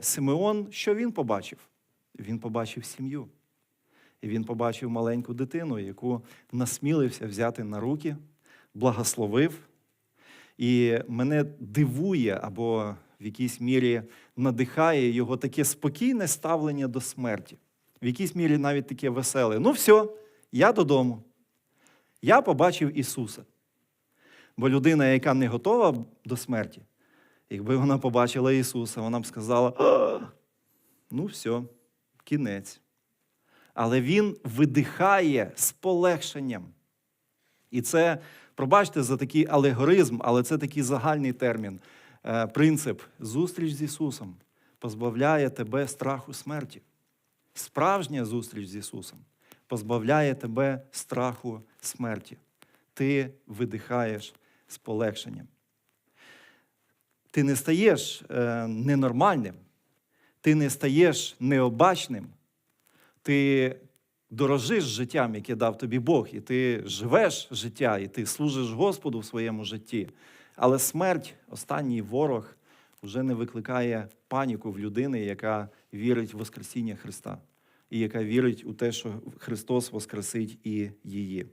Симеон, що він побачив? Він побачив сім'ю. І він побачив маленьку дитину, яку насмілився взяти на руки, благословив. І мене дивує або в якійсь мірі надихає його таке спокійне ставлення до смерті. В якійсь мірі навіть таке веселе. Ну, все, я додому. Я побачив Ісуса. Бо людина, яка не готова до смерті, якби вона побачила Ісуса, вона б сказала: ну все, кінець. Але Він видихає з полегшенням. І це, пробачте за такий алегоризм, але це такий загальний термін. Е, Принцип зустріч з Ісусом позбавляє тебе страху смерті. Справжня зустріч з Ісусом позбавляє тебе страху смерті. Ти видихаєш з полегшенням. Ти не стаєш е, ненормальним, ти не стаєш необачним, ти дорожиш життям, яке дав тобі Бог, і ти живеш життя, і ти служиш Господу в своєму житті. Але смерть, останній ворог, вже не викликає паніку в людини, яка вірить в Воскресіння Христа, і яка вірить у те, що Христос воскресить і її.